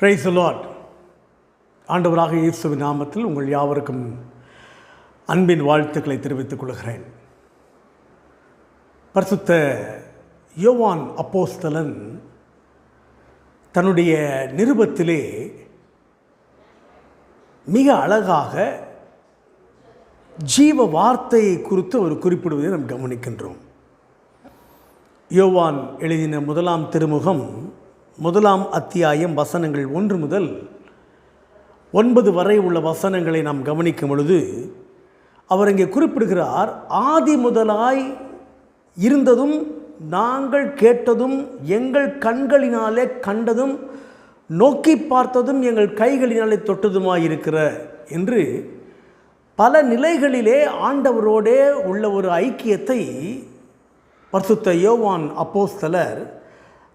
Price Lord ஆண்டவராக இயேசுவின் நாமத்தில் உங்கள் யாவருக்கும் அன்பின் வாழ்த்துக்களை தெரிவித்துக் கொள்கிறேன். பரிசுத்த யோவான் அப்போஸ்தலன் தன்னுடைய நிருபத்திலே மிக அழகாக ஜீவ வார்த்தையை குறித்து அவர் குறிப்பிடுவதை நாம் கவனிக்கின்றோம். யோவான் எழுதின முதலாம் திருமுகம் முதலாம் அத்தியாயம் வசனங்கள் ஒன்று முதல் ஒன்பது வரை உள்ள வசனங்களை நாம் கவனிக்கும் பொழுது அவர் இங்கே குறிப்பிடுகிறார் ஆதி முதலாய் இருந்ததும் நாங்கள் கேட்டதும் எங்கள் கண்களினாலே கண்டதும் நோக்கி பார்த்ததும் எங்கள் கைகளினாலே தொட்டதுமாய் இருக்கிற என்று பல நிலைகளிலே ஆண்டவரோடே உள்ள ஒரு ஐக்கியத்தை பரிசுத்த யோவான் அப்போஸ்தலர்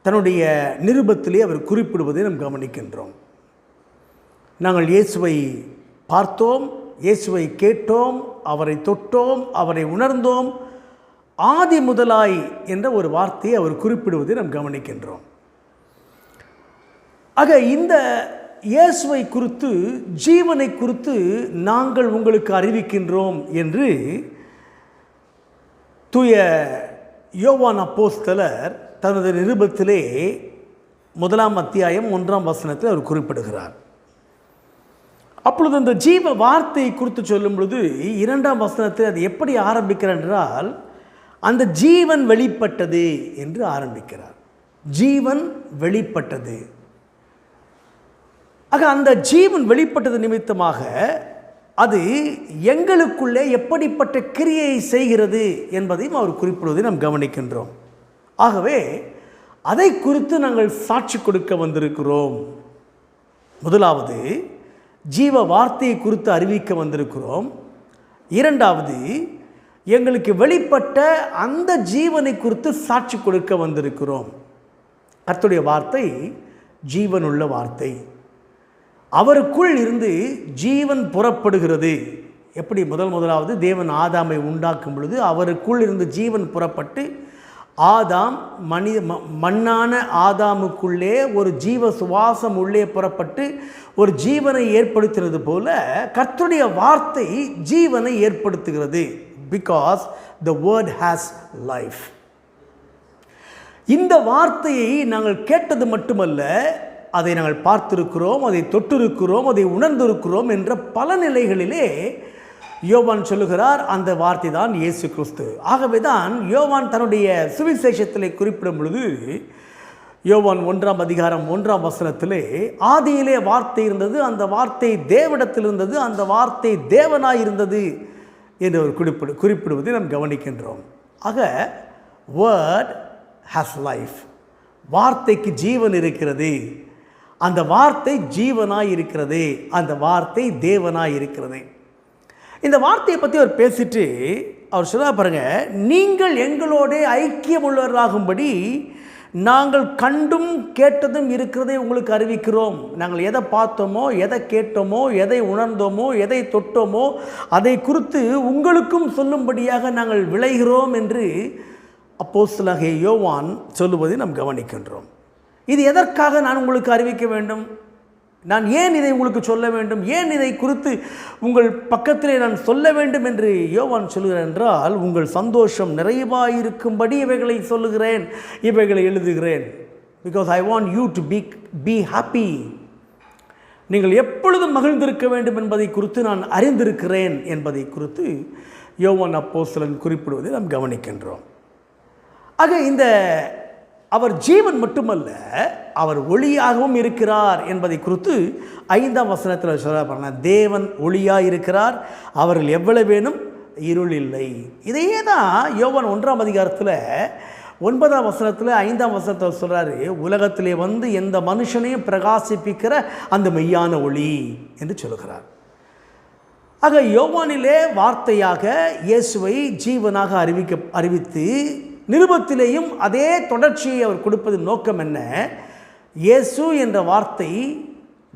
தன்னுடைய நிருபத்திலே அவர் குறிப்பிடுவதை நாம் கவனிக்கின்றோம். நாங்கள் இயேசுவை பார்த்தோம் இயேசுவை கேட்டோம் அவரை தொட்டோம் அவரை உணர்ந்தோம். ஆதி முதலாய் என்ற ஒரு வார்த்தையை அவர் குறிப்பிடுவதை நாம் கவனிக்கின்றோம். ஆக இந்த இயேசுவை குறித்து ஜீவனை குறித்து நாங்கள் உங்களுக்கு அறிவிக்கின்றோம் என்று தூய யோவான் அப்போஸ்தலர் தனது நிருபத்திலே முதலாம் அத்தியாயம் ஒன்றாம் வசனத்தில் அவர் குறிப்பிடுகிறார். அப்பொழுது அந்த ஜீவ வார்த்தை குறித்து சொல்லும் பொழுது இரண்டாம் வசனத்தில் அது எப்படி ஆரம்பிக்கிறார் என்றால் அந்த ஜீவன் வெளிப்பட்டது என்று ஆரம்பிக்கிறார். ஜீவன் வெளிப்பட்டது. ஆக அந்த ஜீவன் வெளிப்பட்டது நிமித்தமாக அது எங்களுக்குள்ளே எப்படிப்பட்ட கிரியை செய்கிறது என்பதையும் அவர் குறிப்பிடுவதை நாம் கவனிக்கின்றோம். ஆகவே அதை குறித்து நாங்கள் சாட்சி கொடுக்க வந்திருக்கிறோம். முதலாவது ஜீவ வார்த்தையை குறித்து அறிவிக்க வந்திருக்கிறோம். இரண்டாவது எங்களுக்கு வெளிப்பட்ட அந்த ஜீவனை குறித்து சாட்சி கொடுக்க வந்திருக்கிறோம். கர்த்துடைய வார்த்தை ஜீவனுள்ள வார்த்தை. அவருக்குள் இருந்து ஜீவன் புறப்படுகிறது. எப்படி? முதல் முதலாவது தேவன் ஆதாமை உண்டாக்கும் பொழுது அவருக்குள் இருந்து ஜீவன் புறப்பட்டு ஆதாம் மனித ம மண்ணான ஆதாமுக்குள்ளே ஒரு ஜீவ சுவாசம் உள்ளே புறப்பட்டு ஒரு ஜீவனை ஏற்படுத்துகிறது போல கர்த்தருடைய வார்த்தை ஜீவனை ஏற்படுத்துகிறது. Because the word has life இந்த வார்த்தையை நாங்கள் கேட்டது மட்டுமல்ல அதை நாங்கள் பார்த்திருக்கிறோம் அதை தொட்டிருக்கிறோம் அதை உணர்ந்திருக்கிறோம் என்ற பல நிலைகளிலே யோவான் சொல்லுகிறார் அந்த வார்த்தை தான் இயேசு கிறிஸ்து. ஆகவே தான் யோவான் தன்னுடைய சுவிசேஷத்தில் குறிப்பிடும் பொழுது யோவான் ஒன்றாம் அதிகாரம் ஒன்றாம் வசனத்திலே ஆதியிலே வார்த்தை இருந்தது அந்த வார்த்தை தேவனிடத்தில் இருந்தது அந்த வார்த்தை தேவனாய் இருந்தது என்று ஒரு குறிப்பிடு குறிப்பிடுவதை நாம் கவனிக்கின்றோம். ஆக வேர்ட் ஹாஸ் லைஃப் வார்த்தைக்கு ஜீவன் இருக்கிறது. அந்த வார்த்தை ஜீவனாய் இருக்கிறது. அந்த வார்த்தை தேவனாய் இருக்கிறது. இந்த வார்த்தையை பற்றி அவர் பேசிட்டு அவர் சொல்ல பாருங்க நீங்கள் எங்களோட ஐக்கியம் உள்ளவர்களாகும்படி நாங்கள் கண்டும் கேட்டதும் இருக்கிறதை உங்களுக்கு அறிவிக்கிறோம். நாங்கள் எதை பார்த்தோமோ எதை கேட்டோமோ எதை உணர்ந்தோமோ எதை தொட்டோமோ அதை குறித்து உங்களுக்கும் சொல்லும்படியாக நாங்கள் விளைகிறோம் என்று அப்போஸ்தலக யோவான் சொல்லுவதை நாம் கவனிக்கின்றோம். இது எதற்காக நான் உங்களுக்கு அறிவிக்க வேண்டும்? நான் ஏன் இதை உங்களுக்கு சொல்ல வேண்டும்? ஏன் இதை குறித்து உங்கள் பக்கத்திலே நான் சொல்ல வேண்டும் என்று யோவான் சொல்கிறேன் என்றால் உங்கள் சந்தோஷம் நிறைவாயிருக்கும்படி இவைகளை சொல்லுகிறேன் இவைகளை எழுதுகிறேன். Because I want you to be be happy நீங்கள் எப்பொழுதும் மகிழ்ந்திருக்க வேண்டும் என்பதை குறித்து நான் அறிந்திருக்கிறேன் என்பதை குறித்து யோவான் அப்போஸ்தலன் குறிப்பிடுவதை நாம் கவனிக்கின்றோம். ஆக இந்த அவர் ஜீவன் மட்டுமல்ல அவர் ஒளியாகவும் இருக்கிறார் என்பதை குறித்து ஐந்தாம் வசனத்தில் சொல்லப்படுற தேவன் ஒளியாக இருக்கிறார் அவர்கள் எவ்வளவு வேணும் இருள் இல்லை இதையே தான் யோவன் ஒன்றாம் அதிகாரத்தில் ஒன்பதாம் வசனத்தில் ஐந்தாம் வசனத்தில் சொல்கிறாரு உலகத்திலே வந்து எந்த மனுஷனையும் பிரகாசிப்பிக்கிற அந்த மெய்யான ஒளி என்று சொல்கிறார் ஆக யோவானிலே வார்த்தையாக இயேசுவை ஜீவனாக அறிவிக்க அறிவித்து நிருபத்திலேயும் அதே தொடர்ச்சியை அவர் கொடுப்பதின் நோக்கம் என்ன? இயேசு என்ற வார்த்தை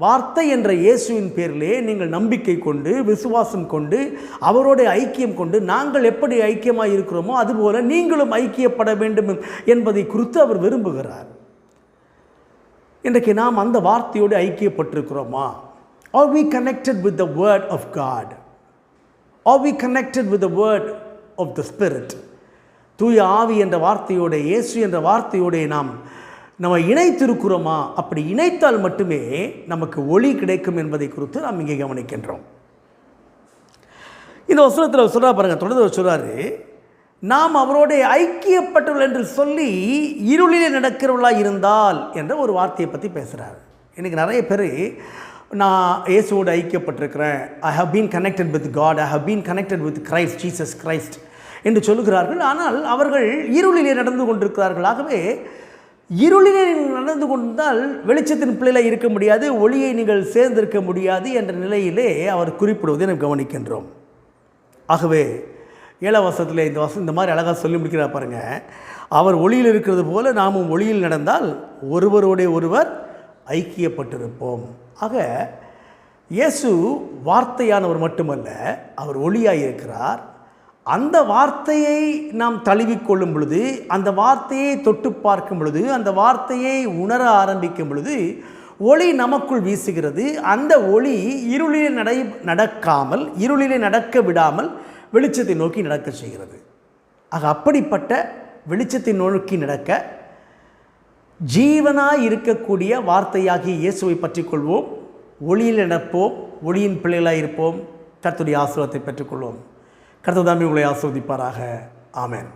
வார்த்தை என்ற இயேசுவின் பேரிலே நீங்கள் நம்பிக்கை கொண்டு விசுவாசம் கொண்டு அவரோட ஐக்கியம் கொண்டு நாங்கள் எப்படி ஐக்கியமாக இருக்கிறோமோ அதுபோல நீங்களும் ஐக்கியப்பட வேண்டும் என்பதை குறித்து அவர் விரும்புகிறார். இன்றைக்கு நாம் அந்த வார்த்தையோடு ஐக்கியப்பட்டிருக்கிறோமா? Are we connected with the word of God are we connected with the word of the spirit தூய ஆவி என்ற வார்த்தையோட இயேசு என்ற வார்த்தையோடைய நாம் நம்ம இணைத்திருக்கிறோமா? அப்படி இணைத்தால் மட்டுமே நமக்கு ஒளி கிடைக்கும் என்பதை குறித்து நாம் இங்கே கவனிக்கின்றோம். இந்த வசனத்தில் சொல்கிறா பாருங்கள் தொடர்ந்து சொல்கிறாரு நாம் அவரோடைய ஐக்கியப்பட்டவர்கள் என்று சொல்லி இருளிலே நடக்கிறவர்களாக இருந்தால் என்ற ஒரு வார்த்தையை பற்றி பேசுகிறார் இன்றைக்கி நிறைய பேர் நான் இயேசுவோடு ஐக்கியப்பட்டிருக்கிறேன். I have been connected with God I have been connected with Christ Jesus Christ என்று சொல்லுகிறார்கள். ஆனால் அவர்கள் இருளிலே நடந்து கொண்டிருக்கிறார்கள். ஆகவே இருளிலே நடந்து கொண்டால் வெளிச்சத்தின் பிள்ளையில் இருக்க முடியாது ஒளியை நீங்கள் சேர்ந்திருக்க முடியாது என்ற நிலையிலே அவர் குறிப்பிடுவதை நாம் கவனிக்கின்றோம். ஆகவே ஏழாம் வருஷத்தில் இந்த வருஷம் இந்த மாதிரி அழகாக சொல்லி முடிக்கிறார் பாருங்கள் அவர் ஒளியில் இருக்கிறது போல நாமும் ஒளியில் நடந்தால் ஒருவரோடைய ஒருவர் ஐக்கியப்பட்டிருப்போம். ஆக இயேசு வார்த்தையானவர் மட்டுமல்ல அவர் ஒளியாக இருக்கிறார். அந்த வார்த்தையை நாம் தழுவிக்கொள்ளும் பொழுது அந்த வார்த்தையை தொட்டு பார்க்கும் பொழுது அந்த வார்த்தையை உணர ஆரம்பிக்கும் பொழுது ஒளி நமக்குள் வீசுகிறது. அந்த ஒளி இருளிலே நடை நடக்காமல் இருளிலே நடக்க விடாமல் வெளிச்சத்தை நோக்கி நடக்க செய்கிறது. ஆக அப்படிப்பட்ட வெளிச்சத்தை நோக்கி நடக்க ஜீவனாய் இருக்கக்கூடிய வார்த்தையாகிய இயேசுவை பற்றி கொள்வோம் ஒளியில் நடப்போம். ஒளியின் பிள்ளைகளாக இருப்போம். கர்த்தருடைய ஆசிரவத்தை பெற்றுக்கொள்வோம். கர்த்தர் தாமே உங்களை ஆஸ்வதிப்பாராக ஆமேன்.